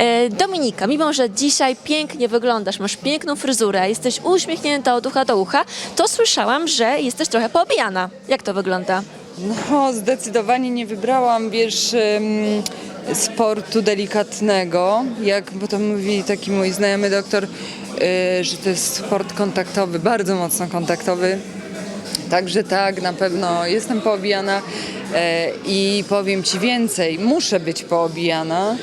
E, Dominika, mimo że dzisiaj pięknie wyglądasz, masz piękną fryzurę, jesteś uśmiechnięta od ucha do ucha, to słyszałam, że jesteś trochę poobijana. Jak to wygląda? No, zdecydowanie nie wybrałam, wiesz, sportu delikatnego, jak, bo to mówi taki mój znajomy doktor, y, że to jest sport kontaktowy, bardzo mocno kontaktowy. Także tak, na pewno jestem poobijana e, i powiem Ci więcej, muszę być poobijana,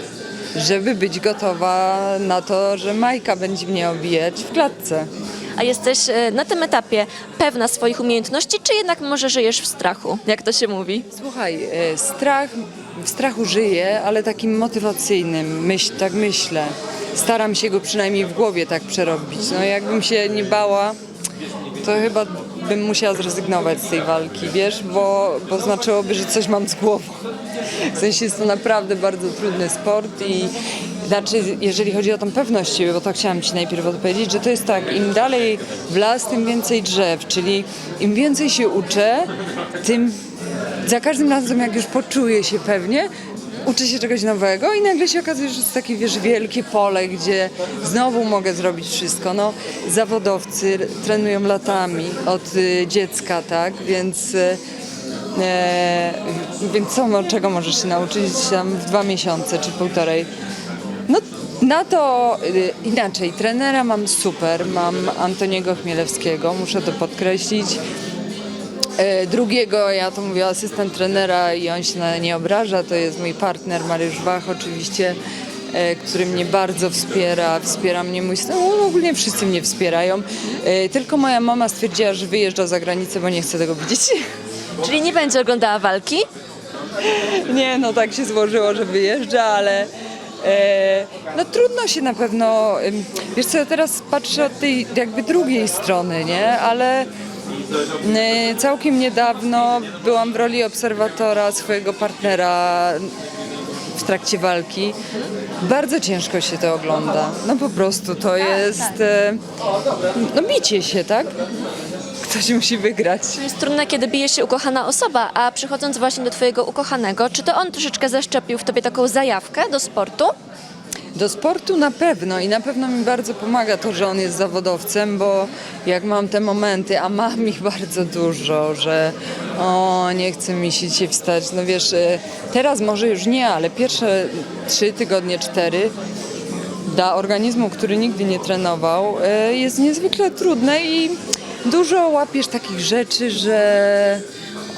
żeby być gotowa na to, że Majka będzie mnie obijać w klatce. A jesteś e, na tym etapie pewna swoich umiejętności, czy jednak może żyjesz w strachu, jak to się mówi? Słuchaj, e, strach, w strachu żyję, ale takim motywacyjnym, myśl, tak myślę. Staram się go przynajmniej w głowie tak przerobić. No jakbym się nie bała, to chyba bym musiała zrezygnować z tej walki, wiesz, bo, bo znaczyłoby, że coś mam z głową. W sensie jest to naprawdę bardzo trudny sport i znaczy, jeżeli chodzi o tą pewność siebie, bo to chciałam Ci najpierw odpowiedzieć, że to jest tak, im dalej w las, tym więcej drzew, czyli im więcej się uczę, tym za każdym razem, jak już poczuję się pewnie, uczę się czegoś nowego i nagle się okazuje, że jest takie, wiesz, wielkie pole, gdzie znowu mogę zrobić wszystko. No, zawodowcy trenują latami od y, dziecka, tak, więc... E, więc co, czego możesz się nauczyć tam w dwa miesiące czy półtorej? No na to y, inaczej. Trenera mam super, mam Antoniego Chmielewskiego, muszę to podkreślić. E, Drugiego, ja to mówię, asystent trenera i on się nie obraża, to jest mój partner Mariusz Wach oczywiście, e, który mnie bardzo wspiera, wspiera mnie mój syn, no, ogólnie wszyscy mnie wspierają. Tylko moja mama stwierdziła, że wyjeżdża za granicę, bo nie chce tego widzieć. Czyli nie będzie oglądała walki? Nie, no tak się złożyło, że wyjeżdża, ale e, no trudno się na pewno, em, wiesz co, ja teraz patrzę od tej jakby drugiej strony, nie, ale e, całkiem niedawno byłam w roli obserwatora swojego partnera w trakcie walki. Bardzo ciężko się to ogląda. No po prostu to jest, e, no bicie się, tak? Ktoś musi wygrać. Jest trudne, kiedy bije się ukochana osoba, a przychodząc właśnie do twojego ukochanego, czy to on troszeczkę zaszczepił w tobie taką zajawkę do sportu? Do sportu na pewno i na pewno mi bardzo pomaga to, że on jest zawodowcem, bo jak mam te momenty, a mam ich bardzo dużo, że o, nie chce mi się dzisiaj wstać, no wiesz, e, teraz może już nie, ale pierwsze trzy tygodnie, cztery dla organizmu, który nigdy nie trenował, e, jest niezwykle trudne i dużo łapiesz takich rzeczy, że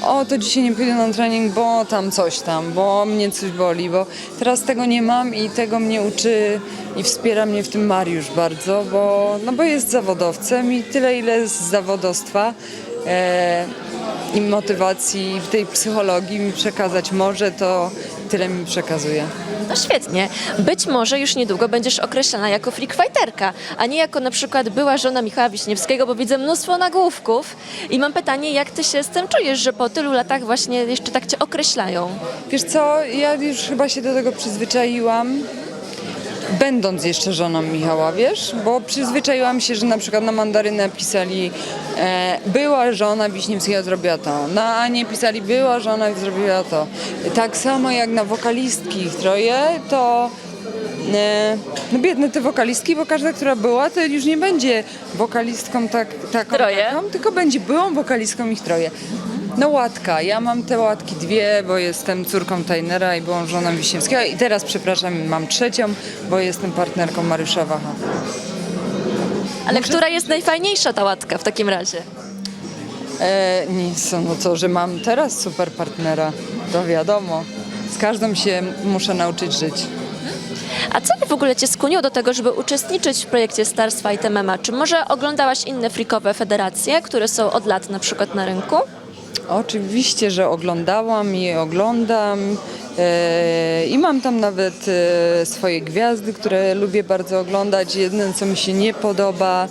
o, to dzisiaj nie pójdę na trening, bo tam coś tam, bo mnie coś boli, bo teraz tego nie mam i tego mnie uczy i wspiera mnie w tym Mariusz bardzo, bo, no bo jest zawodowcem i tyle, ile z zawodowstwa e, i motywacji w tej psychologii mi przekazać może, to tyle mi przekazuje. No świetnie. Być może już niedługo będziesz określana jako freak fighterka, a nie jako na przykład była żona Michała Wiśniewskiego, bo widzę mnóstwo nagłówków. I mam pytanie, jak ty się z tym czujesz, że po tylu latach właśnie jeszcze tak cię określają? Wiesz co, ja już chyba się do tego przyzwyczaiłam. Będąc jeszcze żoną Michała, wiesz, bo przyzwyczaiłam się, że na przykład na mandarynę pisali e, była żona Wiśniewskiego zrobiła to, na Anię pisali była żona zrobiła to. Tak samo jak na wokalistki ich troje, to e, no biedne te wokalistki, bo każda, która była, to już nie będzie wokalistką tak, taką, taką, tylko będzie byłą wokalistką ich troje. No łatka, ja mam te łatki dwie, bo jestem córką Tajnera i byłam żoną Wiśniewskiego i teraz, przepraszam, mam trzecią, bo jestem partnerką Mariusza Wacha. Ale która jest najfajniejsza ta łatka w takim razie? E, nic, no to, że mam teraz super partnera, to wiadomo. Z każdą się muszę nauczyć żyć. A co w ogóle cię skłoniło do tego, żeby uczestniczyć w projekcie Stars Fight MMA? Czy może oglądałaś inne frikowe federacje, które są od lat na przykład na rynku? Oczywiście, że oglądałam i oglądam. E, I mam tam nawet e, swoje gwiazdy, które lubię bardzo oglądać. Jedyne, co mi się nie podoba,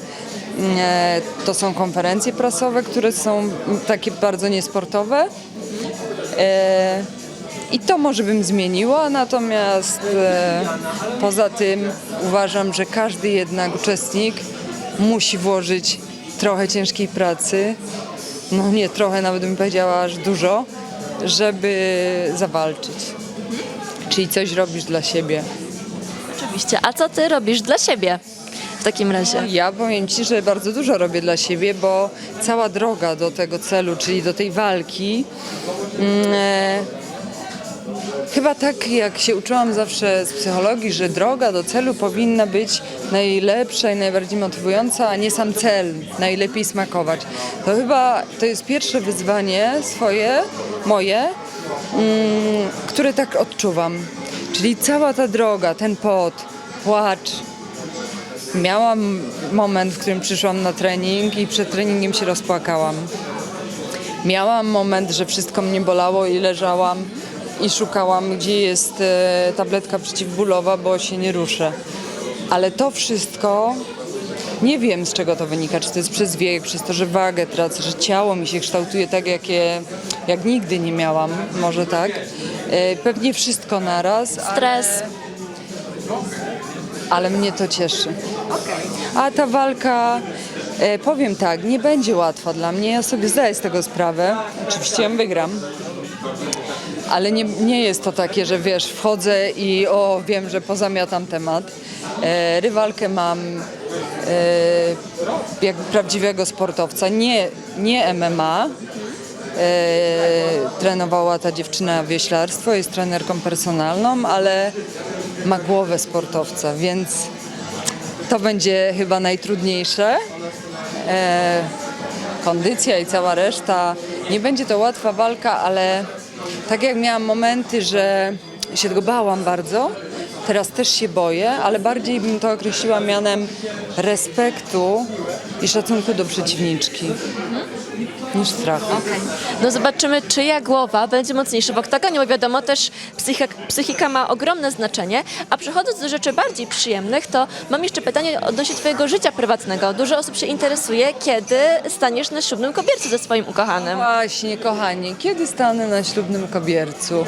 e, to są konferencje prasowe, które są takie bardzo niesportowe. I to może bym zmieniła, natomiast poza tym uważam, że każdy jednak uczestnik musi włożyć trochę ciężkiej pracy, no nie trochę, nawet bym powiedziała aż dużo, żeby zawalczyć. Czyli coś robisz dla siebie. Oczywiście. A co ty robisz dla siebie w takim razie? Ja powiem Ci, że bardzo dużo robię dla siebie, bo cała droga do tego celu, czyli do tej walki, mm, e, chyba tak jak się uczyłam zawsze z psychologii, że droga do celu powinna być najlepsza i najbardziej motywująca, a nie sam cel, najlepiej smakować. To chyba to jest pierwsze wyzwanie swoje, moje, mm, które tak odczuwam. Czyli cała ta droga, ten pot, płacz, Miałam moment, w którym przyszłam na trening i przed treningiem się rozpłakałam. Miałam moment, że wszystko mnie bolało i leżałam i szukałam, gdzie jest e, tabletka przeciwbólowa, bo się nie ruszę. Ale to wszystko nie wiem z czego to wynika, czy to jest przez wiek, przez to, że wagę tracę, że ciało mi się kształtuje tak, jakie, jak nigdy nie miałam, może tak. E, Pewnie wszystko naraz. ale- Stres. ale mnie to cieszy. A ta walka, e, powiem tak, nie będzie łatwa dla mnie. Ja sobie zdaję z tego sprawę. Oczywiście ją wygram. Ale nie, nie jest to takie, że wiesz, wchodzę i o, wiem, że pozamiatam temat. E, rywalkę mam e, jak prawdziwego sportowca, nie, nie MMA. E, trenowała ta dziewczyna wioślarstwo, jest trenerką personalną, ale ma głowę sportowca, więc to będzie chyba najtrudniejsze. E, kondycja i cała reszta. Nie będzie to łatwa walka, ale tak jak miałam momenty, że się tego bałam bardzo, teraz też się boję, ale bardziej bym to określiła mianem respektu i szacunku do przeciwniczki niż strachu. No zobaczymy, czyja głowa będzie mocniejsza w oktagonie, bo wiadomo też psychika, psychika ma ogromne znaczenie. A przechodząc do rzeczy bardziej przyjemnych, to mam jeszcze pytanie odnośnie twojego życia prywatnego. Dużo osób się interesuje, kiedy staniesz na ślubnym kobiercu ze swoim ukochanym. Właśnie, kochani, kiedy stanę na ślubnym kobiercu?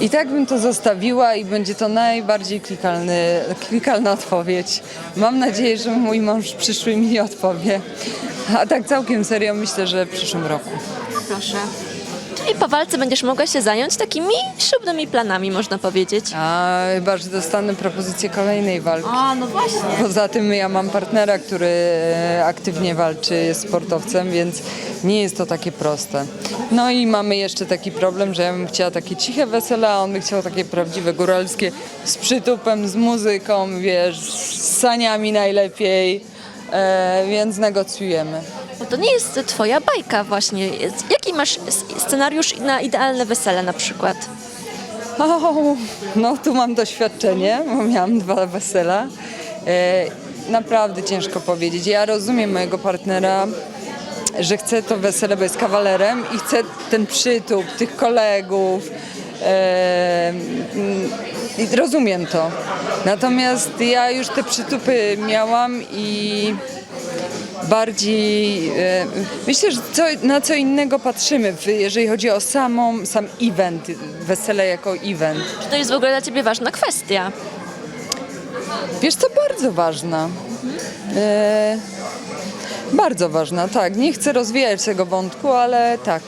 I tak bym to zostawiła i będzie to najbardziej klikalny, klikalna odpowiedź. Mam nadzieję, że mój mąż przyszły mi odpowie. A tak całkiem serio myślę, że w przyszłym roku. Proszę. Czyli po walce będziesz mogła się zająć takimi ślubnymi planami, można powiedzieć. A chyba, że dostanę propozycję kolejnej walki. A, no właśnie. Poza tym ja mam partnera, który e, aktywnie walczy, jest sportowcem, więc nie jest to takie proste. No i mamy jeszcze taki problem, że ja bym chciała takie ciche wesele, a on by chciał takie prawdziwe góralskie z przytupem, z muzyką, wiesz, z saniami najlepiej, e, więc negocjujemy. To nie jest twoja bajka właśnie. Jaki masz scenariusz na idealne wesele na przykład? O, no tu mam doświadczenie, bo miałam dwa wesela. E, naprawdę ciężko powiedzieć. Ja rozumiem mojego partnera, że chce to wesele, bo jest kawalerem i chce ten przytup tych kolegów. E, rozumiem to. Natomiast ja już te przytupy miałam i bardziej e, myślę, że co, na co innego patrzymy, jeżeli chodzi o samą, sam event, wesele jako event. Czy to jest w ogóle dla ciebie ważna kwestia? Wiesz co, bardzo ważna. E, bardzo ważna, tak. Nie chcę rozwijać tego wątku, ale tak.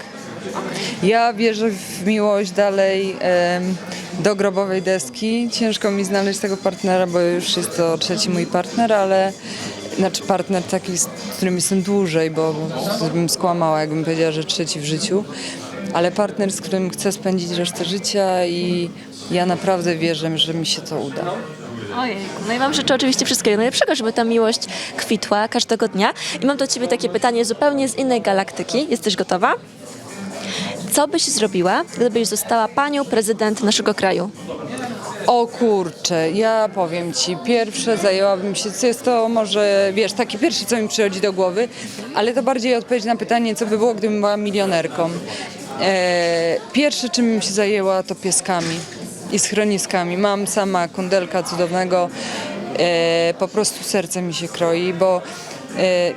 Ja wierzę w miłość dalej em, do grobowej deski. Ciężko mi znaleźć tego partnera, bo już jest to trzeci mój partner, ale znaczy partner taki, z którym jestem dłużej, bo bym skłamała, jakbym powiedziała, że trzeci w życiu. Ale partner, z którym chcę spędzić resztę życia i ja naprawdę wierzę, że mi się to uda. Ojejku. No i mam życzę oczywiście wszystkiego najlepszego, żeby ta miłość kwitła każdego dnia. I mam do ciebie takie pytanie zupełnie z innej galaktyki. Jesteś gotowa? Co byś zrobiła, gdybyś została panią prezydent naszego kraju? O kurczę, ja powiem ci, pierwsze zajęłabym się, co jest to może, wiesz, taki pierwszy, co mi przychodzi do głowy, ale to bardziej odpowiedź na pytanie, co by było, gdybym była milionerką. E, pierwsze, czym bym się zajęła, to pieskami i schroniskami. Mam sama kundelka cudownego, e, po prostu serce mi się kroi, bo e,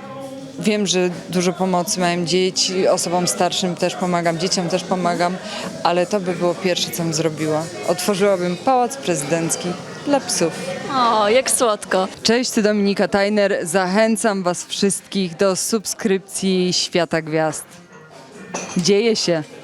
Wiem, że dużo pomocy mają dzieci, osobom starszym też pomagam, dzieciom też pomagam, ale to by było pierwsze, co bym zrobiła. Otworzyłabym pałac prezydencki dla psów. O, jak słodko. Cześć, tu Dominika Tajner. Zachęcam Was wszystkich do subskrypcji Świata Gwiazd. Dzieje się.